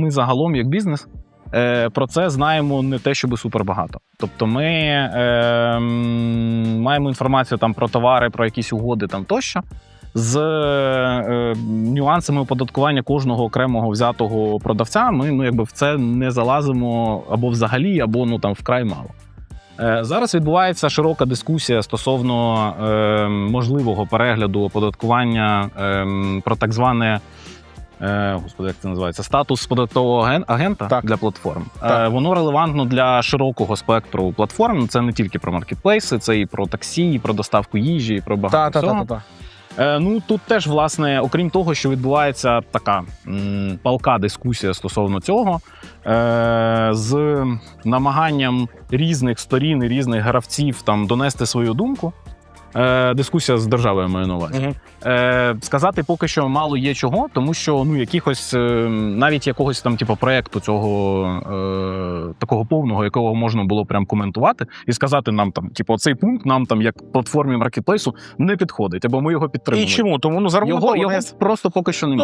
ми загалом, як бізнес, е, про це знаємо не те, щоб супер багато. Тобто, ми е, маємо інформацію там про товари, про якісь угоди там тощо. З е, нюансами оподаткування кожного окремого взятого продавця, ми ну, якби в це не залазимо або взагалі, або ну там вкрай мало. Е, Зараз відбувається широка дискусія стосовно е, можливого перегляду оподаткування е, про так зване. Е, Господи, як це називається? Статус податкового аген- агента Так. для платформ. Так. Е, Воно релевантно для широкого спектру платформ. Це не тільки про маркетплейси, це і про таксі, і про доставку їжі, і про багато Та, та, та, та, та. Е, ну тут теж, власне, окрім того, що відбувається така м, палка дискусія стосовно цього, е, з намаганням різних сторін і різних гравців там донести свою думку. Е, дискусія з державою маю на увазі. Мгм. Е, сказати поки що мало є чого, тому що ну якихось е, навіть якогось там, типу, проекту цього е, такого повного, якого можна було прям коментувати, і сказати нам там, типу, цей пункт нам там, як платформі маркетплейсу, не підходить, або ми його І підтримуємо. чому? Тому ну за рахунок Його, того, його просто поки що немає.